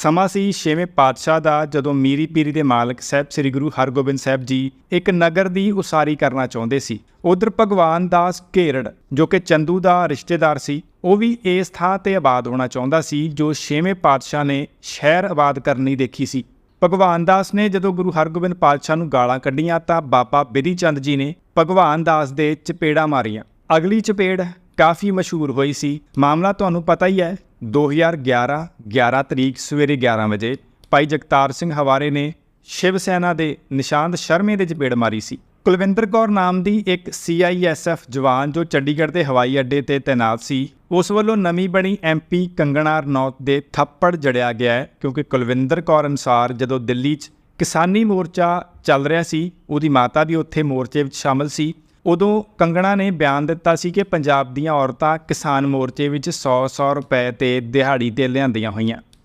ਸਮਾਂ ਸੀ ਛੇਵੇਂ ਪਾਤਸ਼ਾਹ ਦਾ ਜਦੋਂ ਮੀਰੀ ਪੀਰੀ ਦੇ ਮਾਲਕ ਸਾਹਿਬ ਸ੍ਰੀ ਗੁਰੂ ਹਰਗੋਬਿੰਦ ਸਾਹਿਬ ਜੀ ਇੱਕ ਨਗਰ ਦੀ ਉਸਾਰੀ ਕਰਨਾ ਚਾਹੁੰਦੇ ਸੀ। ਉਧਰ ਭਗਵਾਨ ਦਾਸ ਘੇਰੜ, ਜੋ ਕਿ ਚੰਦੂ ਦਾ ਰਿਸ਼ਤੇਦਾਰ ਸੀ, ਉਹ ਵੀ ਇਸ ਥਾਂ ਤੇ ਆਬਾਦ ਹੋਣਾ ਚਾਹੁੰਦਾ ਸੀ, ਜੋ ਛੇਵੇਂ ਪਾਤਸ਼ਾਹ ਨੇ ਸ਼ਹਿਰ ਆਬਾਦ ਕਰਨੀ ਦੇਖੀ ਸੀ। ਭਗਵਾਨ ਦਾਸ ਨੇ ਜਦੋਂ ਗੁਰੂ ਹਰਗੋਬਿੰਦ ਪਾਤਸ਼ਾਹ ਨੂੰ ਗਾਲਾਂ ਕੱਢੀਆਂ ਤਾਂ ਬਾਬਾ ਬਿਧੀ ਚੰਦ ਜੀ ਨੇ ਭਗਵਾਨ ਦਾਸ ਦੇ ਚਪੇੜਾਂ ਮਾਰੀਆਂ। ਅਗਲੀ ਚਪੇੜ ਕਾਫੀ ਮਸ਼ਹੂਰ ਹੋਈ ਸੀ। ਮਾਮਲਾ ਤੁਹਾਨੂੰ ਪਤਾ ਹੀ ਹੈ 2011 11 ਤਰੀਕ ਸਵੇਰੇ 11 ਵਜੇ ਭਾਈ ਜਗਤਾਰ ਸਿੰਘ ਹਵਾਰੇ ਨੇ ਸ਼ਿਵ ਸੈਨਾ ਦੇ ਨਿਸ਼ਾਂਤ ਸ਼ਰਮੇ ਦੇ ਚਪੇੜ ਮਾਰੀ ਸੀ। ਕੁਲਵਿੰਦਰ ਕੌਰ ਨਾਮ ਦੀ ਇੱਕ ਸੀਆਈਐਸਐਫ ਜਵਾਨ ਜੋ ਚੰਡੀਗੜ੍ਹ ਦੇ ਹਵਾਈ ਅੱਡੇ ਤੇ ਤਾਇਨਾਤ ਸੀ, ਉਸ ਵੱਲੋਂ ਨਵੀਂ ਬਣੀ ਐਮਪੀ ਕੰਗਣਾ ਰਣੌਤ ਦੇ ਥੱਪੜ ਜੜਿਆ ਗਿਆ ਹੈ, ਕਿਉਂਕਿ ਕੁਲਵਿੰਦਰ ਕੌਰ ਅਨੁਸਾਰ ਜਦੋਂ ਦਿੱਲੀ 'ਚ ਕਿਸਾਨੀ ਮੋਰਚਾ ਚੱਲ ਰਿਹਾ ਸੀ, ਉਹਦੀ ਮਾਤਾ ਵੀ ਉੱਥੇ ਮੋਰਚੇ ਵਿੱਚ ਸ਼ਾਮਲ ਸੀ। ਉਦੋਂ ਕੰਗਣਾ ਨੇ ਬਿਆਨ ਦਿੱਤਾ ਸੀ ਕਿ ਪੰਜਾਬ ਦੀਆਂ ਔਰਤਾਂ ਕਿਸਾਨ ਮੋਰਚੇ ਵਿੱਚ 100-100 ਰੁਪਏ ਤੇ ਦਿਹਾੜੀ ਤੇ ਲਿਆਂਦੀਆਂ ਹੋਈਆਂ।